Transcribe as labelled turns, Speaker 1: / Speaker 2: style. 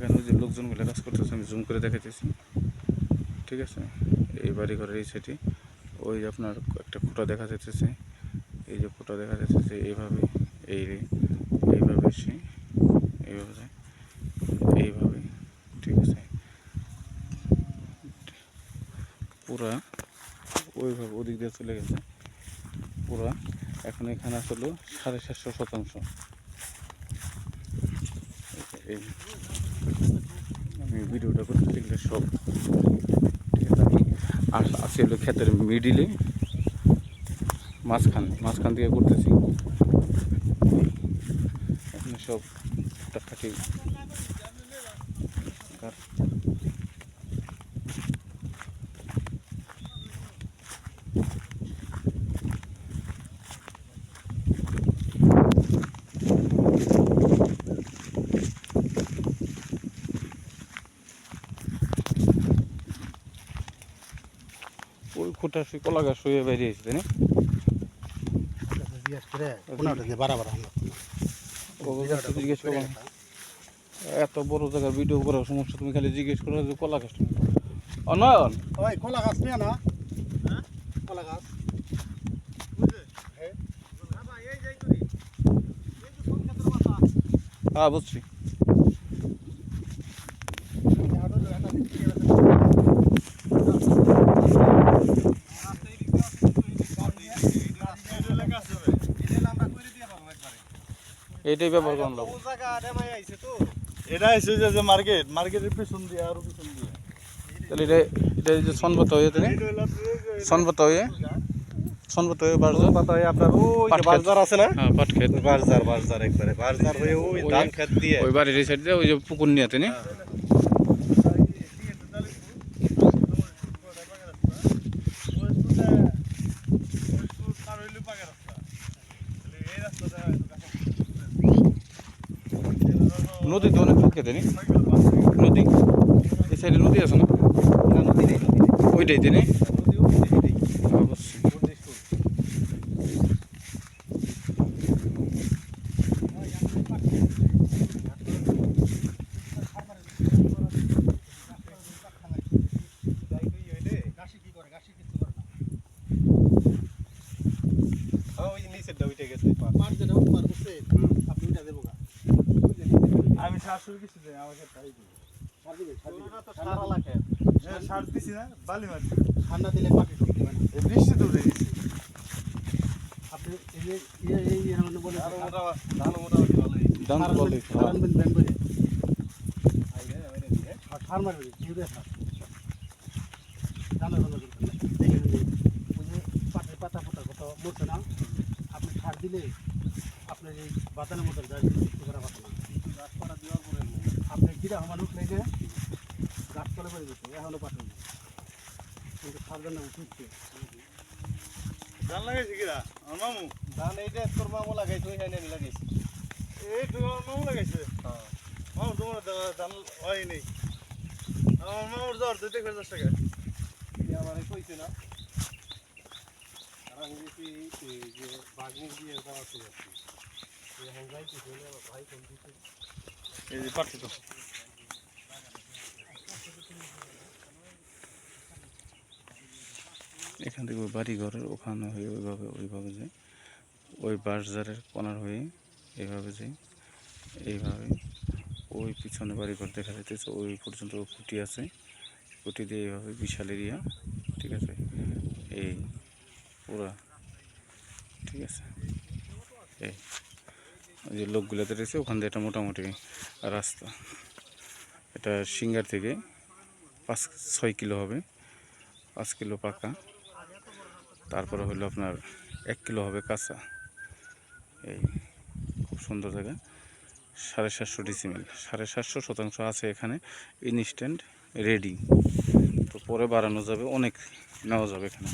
Speaker 1: এখানে ওই যে লোকজনগুলো কাজ করতেছে, আমি জুম করে দেখাইতেছি। ঠিক আছে? এই বাড়ি ঘরের এই সাইডে ওই যে আপনার একটা খুঁটা দেখা যাইতেছে। এই যে খুঁটা দেখা যাইতেছে, এইভাবে, এই এইভাবে সে, এইভাবে এইভাবে, ঠিক আছে? পুরা ওইভাবে ওদিক দিয়ে চলে গেছে। পুরা এখন এখানে আসলে সাড়ে সাতশো শতাংশ। এই আমি ভিডিওটা করতে দেখলে সব ঠিক আছে। হলো ক্ষেতের মিডিলে মাঝখান মাঝখান থেকে করতেছি। এখানে সব টাকাটি ওই খুঁটা শুয়ে কলা গাছ শুয়ে বাইরে এসেছে তাই না?
Speaker 2: জিজ্ঞেস
Speaker 1: করলাম এত বড় জায়গার ভিডিও করার সমস্যা তুমি খালি জিজ্ঞেস করো যে কলা নিয়ে। অনয়ন!
Speaker 2: ওই কলা গাছ নিয়ে না কলা গাছ।
Speaker 1: হ্যাঁ বুঝছি। এইটাই ব্যবহার করলাম লাগবো।
Speaker 3: এটা এসে যে যে মার্কেট মার্কেটের পিছন দিয়ে আরও পিছন দিয়ে
Speaker 1: তাহলে এটা এটা এই যে সনবত হয়ে
Speaker 3: যে-
Speaker 1: সনবত হয়ে সনবত হয়ে বারো
Speaker 3: পাতা হয়ে আপনার ওই আছে না
Speaker 1: হ্যাঁ পাট খেত
Speaker 3: বাজার বাজার একবারে বাজার হয়ে ওই ধান খেত দিয়ে
Speaker 1: ওই বাড়ির এই সাইড ওই যে পুকুর নিয়ে তাই না? নদীতে অনেক লোক খেতে নি নদী? এই সাইডে নদী আছে না? ওইটাই তাই না? অবশ্যই
Speaker 2: পার যেটা পার করছে আপনি ওইটা দেবো গা।
Speaker 3: আমি শাশুড়ি কিছু দেই আমাকে তাই দিই
Speaker 2: সার
Speaker 3: হ্যাঁ, সার দিছি না বালি মারছি।
Speaker 2: ঠান্ডা দিলে ঢুকতে পারে আপনি এই যে এই- এই বলে
Speaker 1: বলে
Speaker 2: করে। সার সার পাটের পাতা ফোটা কত মরছে না। আপনি সার দিলে আপনার এই বাতানের মতো গাছ কিছু করা পাতা না গাছপালা দেওয়ার পরে আপনি কিরা আমার উঠলে যে গাছপালা করে দিচ্ছে এখনও পাঠান কিন্তু সার জন্য উঠছে।
Speaker 3: ধান লাগাইছি কিরা? আমার মামু?
Speaker 2: ধান এইটা তোর মামু লাগাইছে ওই হাইনে লাগাইছে।
Speaker 3: এই মামু লাগাইছে? মামু তোমার ধান হয় নেই। আমার মামুর জ্বর দুই থেকে দশ টাকা
Speaker 2: আমার কইছে না। আমি দেখি যে বাগনি দিয়ে দেওয়া এখন আমার ভাই ফোন দিচ্ছে
Speaker 3: এই যে পাচ্ছি তো।
Speaker 1: এখান থেকে ওই বাড়ি ঘরের ওখানে হয়ে ওইভাবে ওইভাবে যায় ওই বাসজারের কনার হয়ে এইভাবে যায় এইভাবে ওই পিছনে বাড়ি ঘর দেখা যাইতেছে, ওই পর্যন্ত খুঁটি আছে। খুঁটি দিয়ে এইভাবে বিশাল এরিয়া, ঠিক আছে? এই পুরা, ঠিক আছে? এই যে লোকগুলোতে রয়েছে ওখান দিয়ে এটা মোটামুটি রাস্তা। এটা সিঙ্গার থেকে পাঁচ, ছয় কিলো হবে। পাঁচ কিলো পাকা। তারপরে হলো আপনার এক কিলো হবে কাঁচা। এই খুব সুন্দর জায়গা। সাড়ে সাতশো ডিসিমেল সাড়ে সাতশো শতাংশ আছে এখানে ইনস্ট্যান্ট রেডি তো পরে বাড়ানো যাবে, অনেক নেওয়া যাবে এখানে।